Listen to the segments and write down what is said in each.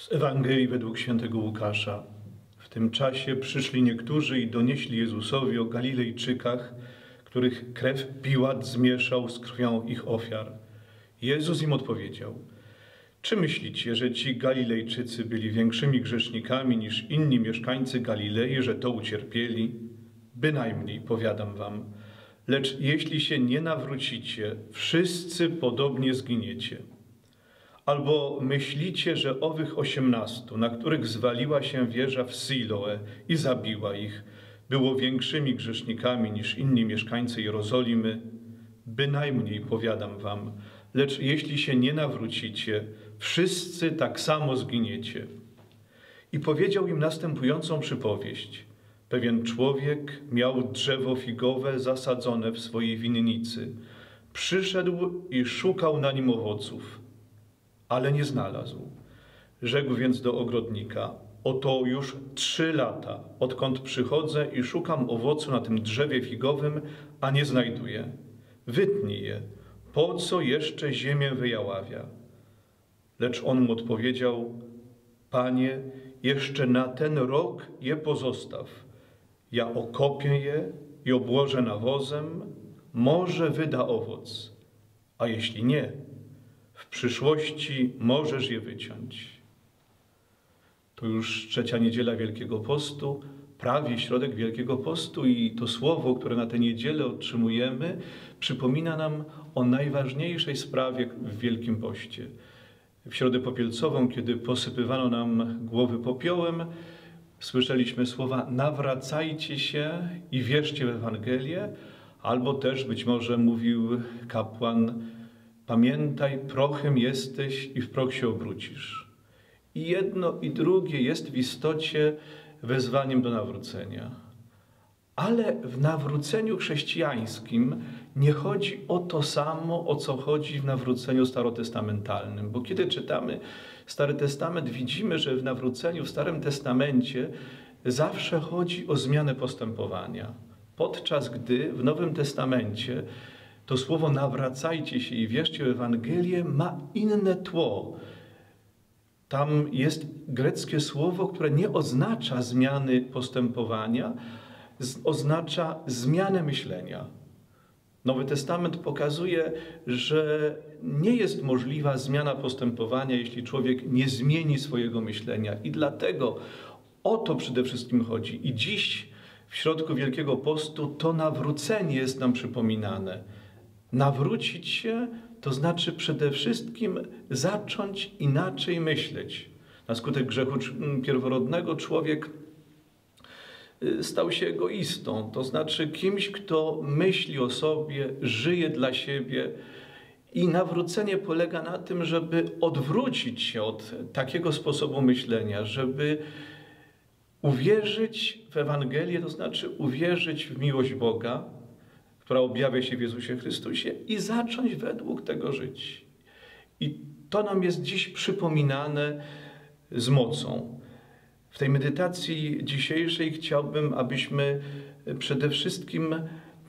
Z Ewangelii według świętego Łukasza. W tym czasie przyszli niektórzy i donieśli Jezusowi o Galilejczykach, których krew Piłat zmieszał z krwią ich ofiar. Jezus im odpowiedział: Czy myślicie, że ci Galilejczycy byli większymi grzesznikami niż inni mieszkańcy Galilei, że to ucierpieli? Bynajmniej, powiadam wam. Lecz jeśli się nie nawrócicie, wszyscy podobnie zginiecie. Albo myślicie, że owych osiemnastu, na których zwaliła się wieża w Siloe i zabiła ich, było większymi grzesznikami niż inni mieszkańcy Jerozolimy? Bynajmniej, powiadam wam, lecz jeśli się nie nawrócicie, wszyscy tak samo zginiecie. I powiedział im następującą przypowieść. Pewien człowiek miał drzewo figowe zasadzone w swojej winnicy. Przyszedł i szukał na nim owoców ale nie znalazł. Rzekł więc do ogrodnika: Oto już trzy lata, odkąd przychodzę i szukam owocu na tym drzewie figowym, a nie znajduję. Wytnij je, po co jeszcze ziemię wyjaławia? Lecz on mu odpowiedział: Panie, jeszcze na ten rok je pozostaw. Ja okopię je i obłożę nawozem, może wyda owoc, a jeśli nie, w przyszłości możesz je wyciąć. To już trzecia niedziela Wielkiego Postu, prawie środek Wielkiego Postu i to słowo, które na tę niedzielę otrzymujemy, przypomina nam o najważniejszej sprawie w Wielkim Poście. W Środę Popielcową, kiedy posypywano nam głowy popiołem, słyszeliśmy słowa nawracajcie się i wierzcie w Ewangelię, albo też być może mówił kapłan Pamiętaj, prochem jesteś i w proch się obrócisz. I jedno i drugie jest w istocie wezwaniem do nawrócenia. Ale w nawróceniu chrześcijańskim nie chodzi o to samo, o co chodzi w nawróceniu starotestamentalnym. Bo kiedy czytamy Stary Testament, widzimy, że w nawróceniu w Starym Testamencie zawsze chodzi o zmianę postępowania. Podczas gdy w Nowym Testamencie to słowo nawracajcie się i wierzcie w Ewangelię ma inne tło. Tam jest greckie słowo, które nie oznacza zmiany postępowania, oznacza zmianę myślenia. Nowy Testament pokazuje, że nie jest możliwa zmiana postępowania, jeśli człowiek nie zmieni swojego myślenia. I dlatego o to przede wszystkim chodzi. I dziś, w środku Wielkiego Postu, to nawrócenie jest nam przypominane Nawrócić się to znaczy przede wszystkim zacząć inaczej myśleć. Na skutek grzechu pierworodnego człowiek y, stał się egoistą, to znaczy kimś, kto myśli o sobie, żyje dla siebie. I nawrócenie polega na tym, żeby odwrócić się od takiego sposobu myślenia, żeby uwierzyć w Ewangelię, to znaczy uwierzyć w miłość Boga, która objawia się w Jezusie Chrystusie i zacząć według tego żyć. I to nam jest dziś przypominane z mocą. W tej medytacji dzisiejszej chciałbym, abyśmy przede wszystkim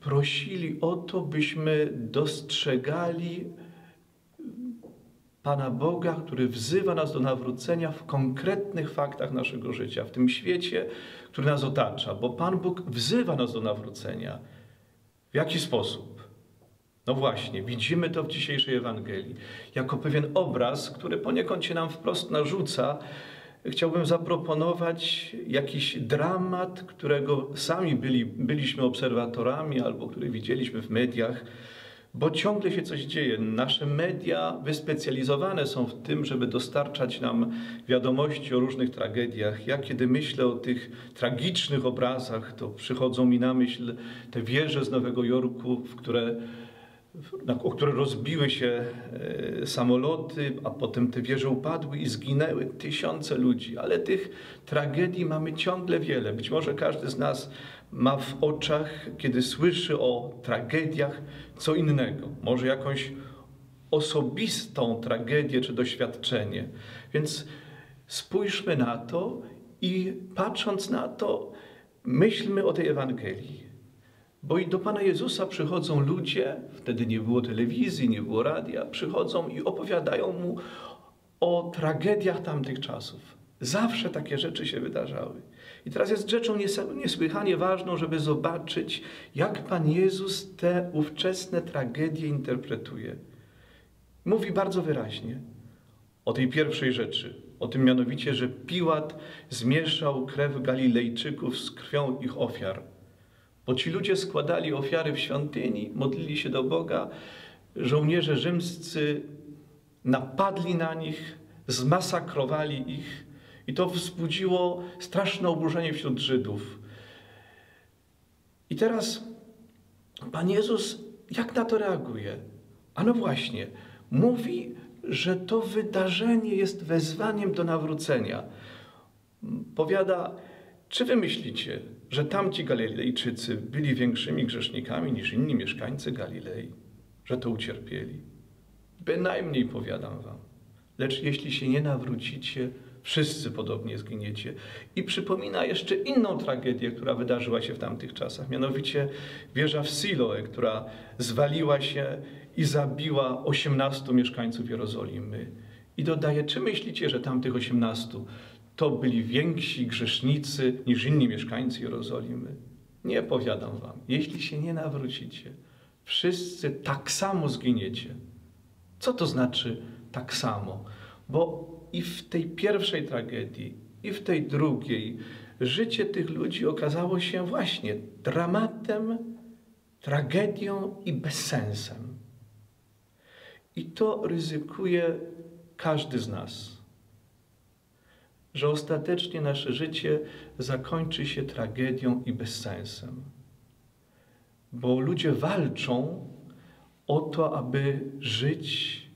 prosili o to, byśmy dostrzegali Pana Boga, który wzywa nas do nawrócenia w konkretnych faktach naszego życia, w tym świecie, który nas otacza, bo Pan Bóg wzywa nas do nawrócenia. W jaki sposób? No właśnie, widzimy to w dzisiejszej Ewangelii. Jako pewien obraz, który poniekąd się nam wprost narzuca, chciałbym zaproponować jakiś dramat, którego sami byli, byliśmy obserwatorami albo który widzieliśmy w mediach bo ciągle się coś dzieje. Nasze media wyspecjalizowane są w tym, żeby dostarczać nam wiadomości o różnych tragediach. Ja, kiedy myślę o tych tragicznych obrazach, to przychodzą mi na myśl te wieże z Nowego Jorku, w które o które rozbiły się e, samoloty, a potem te wieże upadły i zginęły tysiące ludzi. Ale tych tragedii mamy ciągle wiele. Być może każdy z nas ma w oczach, kiedy słyszy o tragediach, co innego. Może jakąś osobistą tragedię czy doświadczenie. Więc spójrzmy na to i patrząc na to, myślmy o tej Ewangelii. Bo i do Pana Jezusa przychodzą ludzie, wtedy nie było telewizji, nie było radia, przychodzą i opowiadają Mu o tragediach tamtych czasów. Zawsze takie rzeczy się wydarzały. I teraz jest rzeczą niesłychanie ważną, żeby zobaczyć, jak Pan Jezus te ówczesne tragedie interpretuje. Mówi bardzo wyraźnie o tej pierwszej rzeczy, o tym mianowicie, że Piłat zmieszał krew Galilejczyków z krwią ich ofiar. Bo ci ludzie składali ofiary w świątyni, modlili się do Boga, żołnierze rzymscy napadli na nich, zmasakrowali ich i to wzbudziło straszne oburzenie wśród Żydów. I teraz Pan Jezus jak na to reaguje? A no właśnie, mówi, że to wydarzenie jest wezwaniem do nawrócenia. Powiada, czy wy myślicie, że tamci Galilejczycy byli większymi grzesznikami niż inni mieszkańcy Galilei? Że to ucierpieli? Bynajmniej powiadam wam. Lecz jeśli się nie nawrócicie, wszyscy podobnie zginiecie. I przypomina jeszcze inną tragedię, która wydarzyła się w tamtych czasach, mianowicie wieża w Siloe, która zwaliła się i zabiła 18 mieszkańców Jerozolimy. I dodaje, czy myślicie, że tamtych 18 to byli więksi grzesznicy niż inni mieszkańcy Jerozolimy? Nie powiadam wam, jeśli się nie nawrócicie, wszyscy tak samo zginiecie. Co to znaczy tak samo? Bo i w tej pierwszej tragedii, i w tej drugiej, życie tych ludzi okazało się właśnie dramatem, tragedią i bezsensem. I to ryzykuje każdy z nas, że ostatecznie nasze życie zakończy się tragedią i bezsensem. Bo ludzie walczą o to, aby żyć,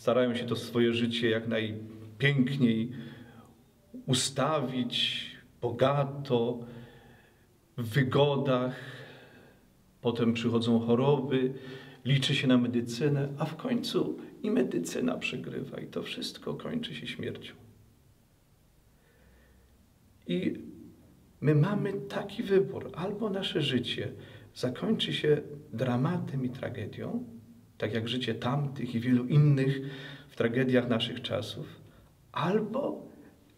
starają się to swoje życie jak najpiękniej ustawić, bogato, w wygodach. Potem przychodzą choroby, liczy się na medycynę, a w końcu i medycyna przegrywa i to wszystko kończy się śmiercią. I my mamy taki wybór: albo nasze życie zakończy się dramatem i tragedią, tak jak życie tamtych i wielu innych w tragediach naszych czasów, albo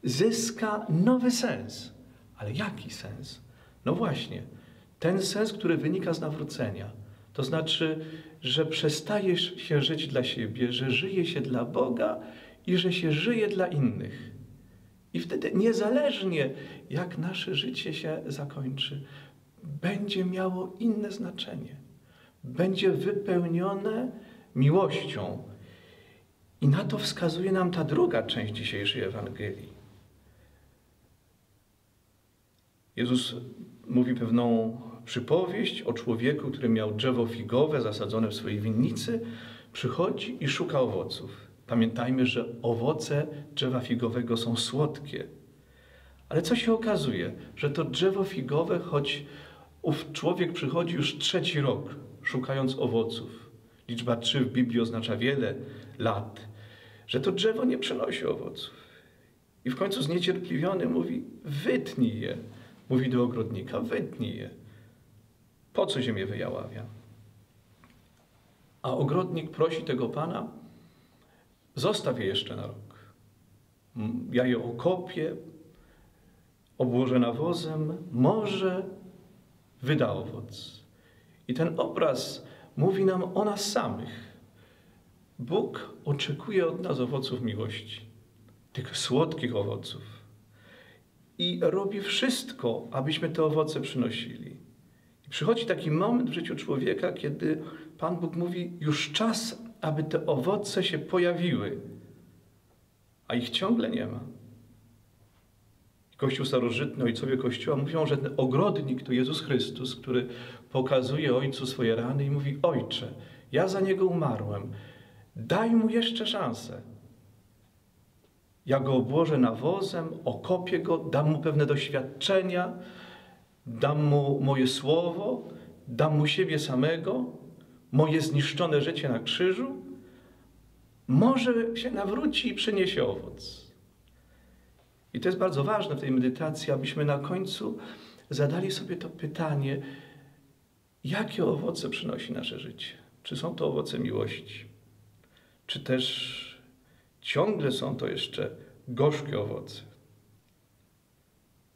zyska nowy sens. Ale jaki sens? No właśnie, ten sens, który wynika z nawrócenia. To znaczy, że przestajesz się żyć dla siebie, że żyje się dla Boga i że się żyje dla innych. I wtedy niezależnie jak nasze życie się zakończy, będzie miało inne znaczenie. Będzie wypełnione miłością. I na to wskazuje nam ta druga część dzisiejszej Ewangelii. Jezus mówi pewną przypowieść o człowieku, który miał drzewo figowe zasadzone w swojej winnicy, przychodzi i szuka owoców. Pamiętajmy, że owoce drzewa figowego są słodkie. Ale co się okazuje? Że to drzewo figowe, choć ów człowiek przychodzi już trzeci rok, szukając owoców. Liczba trzy w Biblii oznacza wiele lat. Że to drzewo nie przynosi owoców. I w końcu zniecierpliwiony mówi, wytnij je. Mówi do ogrodnika, wytnij je. Po co ziemię wyjaławia? A ogrodnik prosi tego pana, zostaw je jeszcze na rok. Ja je okopię, obłożę nawozem, może wyda owoc. I ten obraz mówi nam o nas samych. Bóg oczekuje od nas owoców miłości, tych słodkich owoców. I robi wszystko, abyśmy te owoce przynosili. I przychodzi taki moment w życiu człowieka, kiedy Pan Bóg mówi: Już czas, aby te owoce się pojawiły, a ich ciągle nie ma. Kościół starożytny, ojcowie Kościoła mówią, że ten ogrodnik to Jezus Chrystus, który pokazuje Ojcu swoje rany i mówi: Ojcze, ja za niego umarłem, daj mu jeszcze szansę. Ja go obłożę nawozem, okopię go, dam mu pewne doświadczenia, dam mu moje słowo, dam mu siebie samego, moje zniszczone życie na krzyżu. Może się nawróci i przyniesie owoc. I to jest bardzo ważne w tej medytacji, abyśmy na końcu zadali sobie to pytanie, jakie owoce przynosi nasze życie? Czy są to owoce miłości? Czy też ciągle są to jeszcze gorzkie owoce.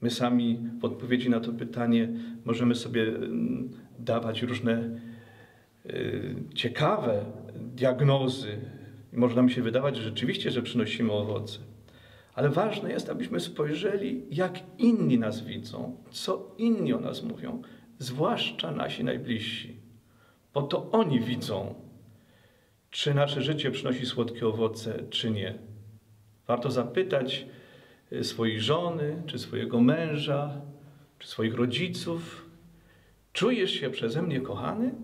My sami w odpowiedzi na to pytanie możemy sobie mm, dawać różne y, ciekawe diagnozy. Może nam się wydawać że rzeczywiście, że przynosimy owoce. Ale ważne jest, abyśmy spojrzeli, jak inni nas widzą, co inni o nas mówią, zwłaszcza nasi najbliżsi. Bo to oni widzą, czy nasze życie przynosi słodkie owoce, czy nie. Warto zapytać y, swojej żony, czy swojego męża, czy swoich rodziców: Czujesz się przeze mnie kochany?